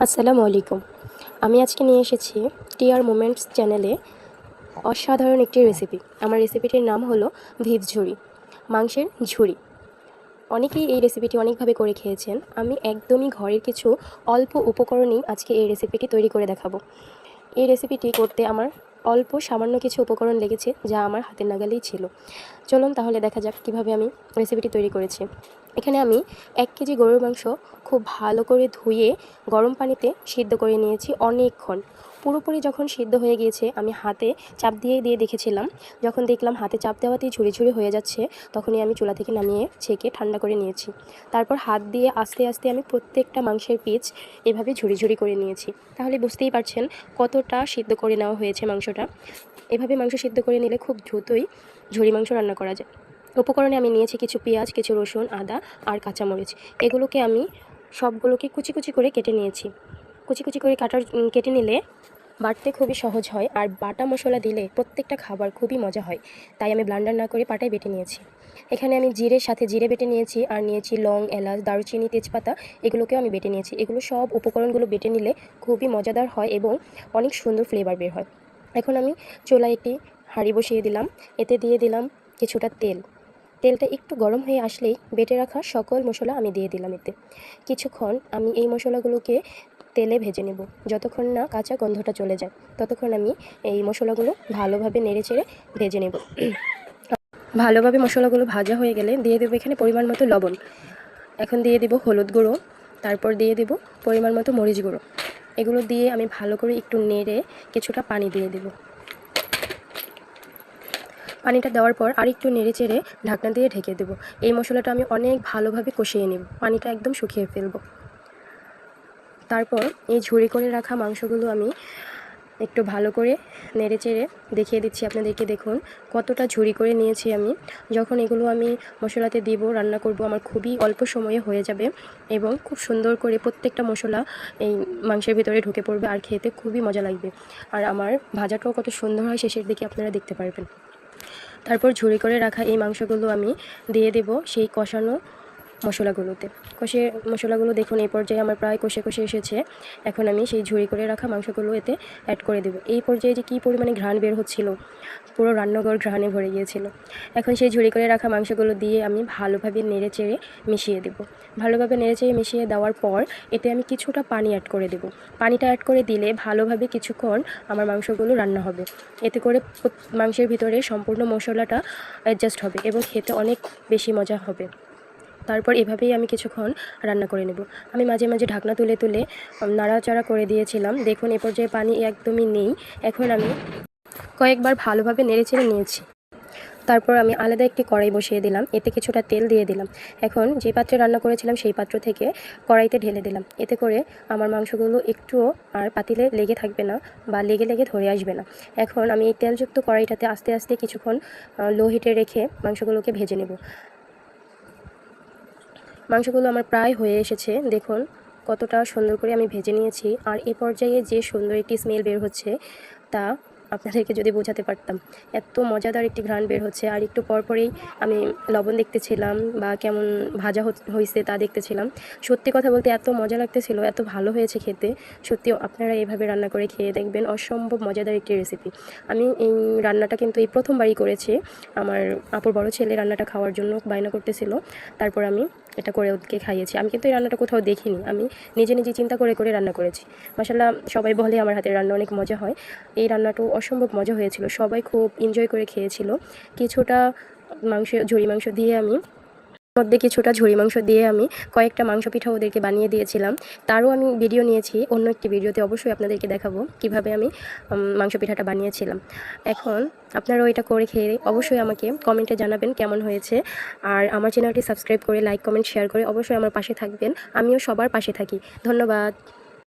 আসসালামু আলাইকুম আমি আজকে নিয়ে এসেছি টিআর মোমেন্টস চ্যানেলে অসাধারণ একটি রেসিপি আমার রেসিপিটির নাম হলো ভিভ ঝুড়ি মাংসের ঝুড়ি অনেকেই এই রেসিপিটি অনেকভাবে করে খেয়েছেন। আমি একদমই ঘরের কিছু অল্প উপকরণেই আজকে এই রেসিপিটি তৈরি করে দেখাবো। এই রেসিপিটি করতে আমার অল্প সামান্য কিছু উপকরণ লেগেছে যা আমার হাতের নাগালেই ছিল। চলুন তাহলে দেখা যাক কীভাবে আমি রেসিপিটি তৈরি করেছি। এখানে আমি এক কেজি গরুর মাংস খুব ভালো করে ধুয়ে গরম পানিতে সিদ্ধ করে নিয়েছি অনেকক্ষণ। পুরোপুরি যখন সিদ্ধ হয়ে গিয়েছে, আমি হাতে চাপ দিয়ে দিয়ে দেখেছিলাম। যখন দেখলাম হাতে চাপ দেওয়াতেই ঝুড়ি ঝুড়ি হয়ে যাচ্ছে, তখনই আমি চুলা থেকে নামিয়ে ছেঁকে ঠান্ডা করে নিয়েছি। তারপর হাত দিয়ে আস্তে আস্তে আমি প্রত্যেকটা মাংসের পিচ এভাবে ঝুড়ি ঝুড়ি করে নিয়েছি। তাহলে বুঝতেই পারছেন কতটা সিদ্ধ করে নেওয়া হয়েছে মাংসটা। এভাবে মাংস সিদ্ধ করে নিলে খুব দ্রুতই ঝুড়ি মাংস রান্না করা যায়। উপকরণে আমি নিয়েছি কিছু পেঁয়াজ, কিছু রসুন, আদা আর কাঁচামরিচ। এগুলোকে আমি সবগুলোকে কুচি কুচি করে কেটে নিয়েছি। কুচি কুচি করে কাটার কেটে নিলে বাটতে খুবই সহজ হয় আর বাটা মশলা দিলে প্রত্যেকটা খাবার খুবই মজা হয়। তাই আমি ব্লান্ডার না করে পাটায় বেটে নিয়েছি। এখানে আমি জিরের সাথে জিরে বেটে নিয়েছি আর নিয়েছি লং, এলাচ, দারুচিনি, তেজপাতা, এগুলোকেও আমি বেটে নিয়েছি। এগুলো সব উপকরণগুলো বেটে নিলে খুবই মজাদার হয় এবং অনেক সুন্দর ফ্লেভার বের হয়। এখন আমি চুলায় একটি হাঁড়ি বসিয়ে দিলাম। এতে দিয়ে দিলাম কিছুটা তেল। তেলটা একটু গরম হয়ে আসলেই বেটে রাখা সকল মশলা আমি দিয়ে দিলাম এতে। কিছুক্ষণ আমি এই মশলাগুলোকে তেলে ভেজে নেব। যতক্ষণ না কাঁচা গন্ধটা চলে যায়, ততক্ষণ আমি এই মশলাগুলো ভালোভাবে নেড়ে চেড়ে ভেজে নেব। ভালোভাবে মশলাগুলো ভাজা হয়ে গেলে দিয়ে দেবো এখানে পরিমাণ মতো লবণ। এখন দিয়ে দেবো হলুদ গুঁড়ো, তারপর দিয়ে দেবো পরিমাণ মতো মরিচ গুঁড়ো। এগুলো দিয়ে আমি ভালো করে একটু নেড়ে কিছুটা পানি দিয়ে দেবো। পানিটা দেওয়ার পর আরেকটু নেড়ে চেড়ে ঢাকনা দিয়ে ঢেকে দেবো। এই মশলাটা আমি অনেক ভালোভাবে কষিয়ে নেব। পানিটা একদম শুকিয়ে ফেলব। তারপর এই ঝুড়ি করে রাখা মাংসগুলো আমি একটু ভালো করে নেড়ে চেড়ে দেখিয়ে দিচ্ছি আপনাদেরকে। দেখুন, কতটা ঝুড়ি করে নিয়েছি আমি। যখন এগুলো আমি মশলাতে দিব, রান্না করব, আমার খুবই অল্প সময়ে হয়ে যাবে এবং খুব সুন্দর করে প্রত্যেকটা মশলা এই মাংসের ভিতরে ঢুকে পড়বে আর খেতে খুবই মজা লাগবে। আর আমার ভাজাটাও কত সুন্দর হয়, শেষের দিকে আপনারা দেখতে পারবেন। তারপর ঝুড়ি করে রাখা এই মাংসগুলো আমি দিয়ে দেব সেই কষানো মশলাগুলোতে। কষে মশলাগুলো দেখুন, এই পর্যায়ে আমার প্রায় কষে কষে এসেছে। এখন আমি সেই ঝুড়ি করে রাখা মাংসগুলো এতে অ্যাড করে দেবো। এই পর্যায়ে যে কী পরিমাণে ঘ্রাণ বের হচ্ছিল, পুরো রান্নাঘর ঘ্রাণে ভরে গিয়েছিল। এখন সেই ঝুড়ি করে রাখা মাংসগুলো দিয়ে আমি ভালোভাবে নেড়ে চেড়ে মিশিয়ে দেব। ভালোভাবে নেড়ে চেড়ে মিশিয়ে দেওয়ার পর এতে আমি কিছুটা পানি অ্যাড করে দেব। পানিটা অ্যাড করে দিলে ভালোভাবে কিছুক্ষণ আমার মাংসগুলো রান্না হবে। এতে করে মাংসের ভিতরে সম্পূর্ণ মশলাটা অ্যাডজাস্ট হবে এবং খেতে অনেক বেশি মজা হবে। তারপর এভাবেই আমি কিছুক্ষণ রান্না করে নেব। আমি মাঝে মাঝে ঢাকনা তুলে তুলে নাড়াচাড়া করে দিয়েছিলাম। দেখুন, এ পর্যায়ে পানি একদমই নেই। এখন আমি কয়েকবার ভালোভাবে নেড়েচেড়ে নিয়েছি। তারপর আমি আলাদা একটি কড়াই বসিয়ে দিলাম। এতে কিছুটা তেল দিয়ে দিলাম। এখন যে পাত্রে রান্না করেছিলাম, সেই পাত্র থেকে কড়াইতে ঢেলে দিলাম। এতে করে আমার মাংসগুলো একটুও আর পাতিলে লেগে থাকবে না বা লেগে লেগে ধরে আসবে না। এখন আমি এই তেলযুক্ত কড়াইটাতে আস্তে আস্তে কিছুক্ষণ লো হিটে রেখে মাংসগুলোকে ভেজে নেব। মাংসগুলো আমার প্রায় হয়ে এসেছে, দেখুন কতটা সুন্দর করে আমি ভেজে নিয়েছি। আর এ পর্যায়ে যে সুন্দর একটি স্মেল বের হচ্ছে, তা আপনাদেরকে যদি বোঝাতে পারতাম। এত মজাদার একটি ঘ্রাণ বের হচ্ছে। আর একটু পরপরেই আমি লবণ দেখতেছিলাম বা কেমন ভাজা হয়েছে তা দেখতেছিলাম। সত্যি কথা বলতে এত মজা লাগতেছিল, এত ভালো হয়েছে খেতে। সত্যি আপনারা এভাবে রান্না করে খেয়ে দেখবেন অসম্ভব মজাদার একটি রেসিপি আমি এই রান্নাটা কিন্তু এই প্রথমবারই করেছি। আমার আপুর বড় ছেলে রান্নাটা খাওয়ার জন্য বায়না করতেছিল। তারপর আমি এটা করে ওদেরকে খাইয়েছি। আমি কিন্তু এই রান্নাটা কোথাও দেখিনি। আমি নিজে নিজে চিন্তা করে করে রান্না করেছি। মাসাল্লাহ সবাই বলে আমার হাতে রান্না অনেক মজা হয়। এই রান্নাটাও অসম্ভব মজা হয়েছিল। সবাই খুব এনজয় করে খেয়েছিল। কিছুটা মাংস, ঝুড়ি মাংস দিয়ে আমি মধ্যে কিছুটা ঝুড়ি মাংস দিয়ে আমি কয়েকটা মাংস পিঠা ওদেরকে বানিয়ে দিয়েছিলাম। তারও আমি ভিডিও নিয়েছি, অন্য একটি ভিডিওতে অবশ্যই আপনাদেরকে দেখাবো কীভাবে আমি মাংস পিঠাটা বানিয়েছিলাম। এখন আপনারা ওইটা করে খেয়ে অবশ্যই আমাকে কমেন্টে জানাবেন কেমন হয়েছে। আর আমার চ্যানেলটি সাবস্ক্রাইব করে, লাইক, কমেন্ট, শেয়ার করে অবশ্যই আমার পাশে থাকবেন। আমিও সবার পাশে থাকি। ধন্যবাদ।